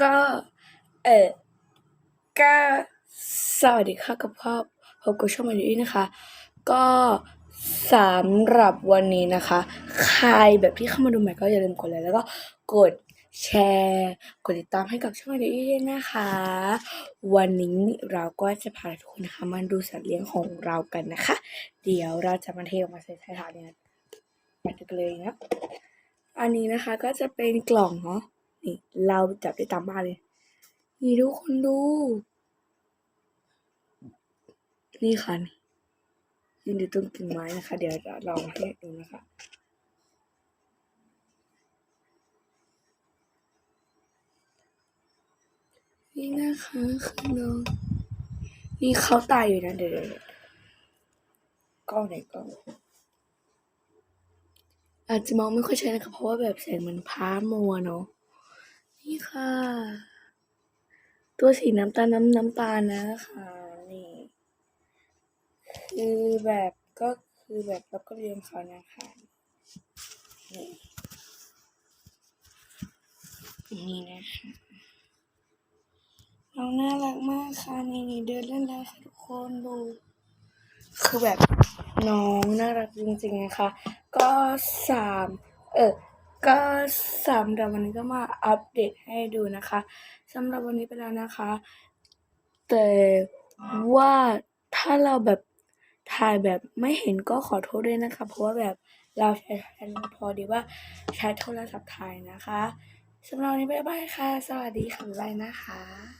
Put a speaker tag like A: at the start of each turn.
A: ก็ เออก็สวัสดีค่ะกับพ่อพบกับช่องมาดีนะคะ ก็สำหรับวันนี้นะคะ ใครแบบที่เข้ามาดูใหม่ก็อย่าลืมกดไลค์แล้วก็กดแชร์ กดติดตามให้กับช่องมาดีด้วยนะคะ วันนี้เราก็จะพาทุกคนนะคะมาดูสัตว์เลี้ยงของเรากันนะคะ เดี๋ยวเราจะมาเทออกมาใส่ถ่ถาดเนี่ยไปดูกันเลยนะอันนี้นะคะก็จะเป็นกล่องเนาะ นี่เราจับได้ตามบ้านเลย นี่ทุกคนดู นี่ค่ะนี่ยืนอยู่ตรงกิ่งไม้นะคะ เดี๋ยวจะลองให้ดูนะคะนี่นะคะคือน้องนี่เขาตายอยู่นะเดี๋ยวเดี๋ยวเดี๋ยวกล้องไหนกล้องอาจจะมองไม่ค่อยชัดนะคะเพราะว่าแบบแสงมันพ้ามัวเนาะ นี่ค่ะ ตัวสีน้ำตาลน้ำน้ำตาลนะคะนี่คือแบบก็คือแบบเราก็เรียนเขานะคะนี่นี่นะคะน้องน่ารักมากค่ะนี่นี่เดินเล่นได้วค่ะทุกคนดู คือแบบน้องน่ารักจริงๆนะคะ ก็สามเออ ก็สำหรับวันนี้ก็มาอัปเดตให้ดูนะคะสำหรับวันนี้ไปแล้วนะคะ แต่ว่าถ้าเราแบบถ่ายแบบไม่เห็นก็ขอโทษด้วยนะคะ เพราะว่าแบบเราใช้พอดีว่าใช้โทรศัพท์ถ่ายนะคะสำหรับวันนี้บ๊ายบายค่ะ สวัสดีค่ะบ๊ายบายนะคะ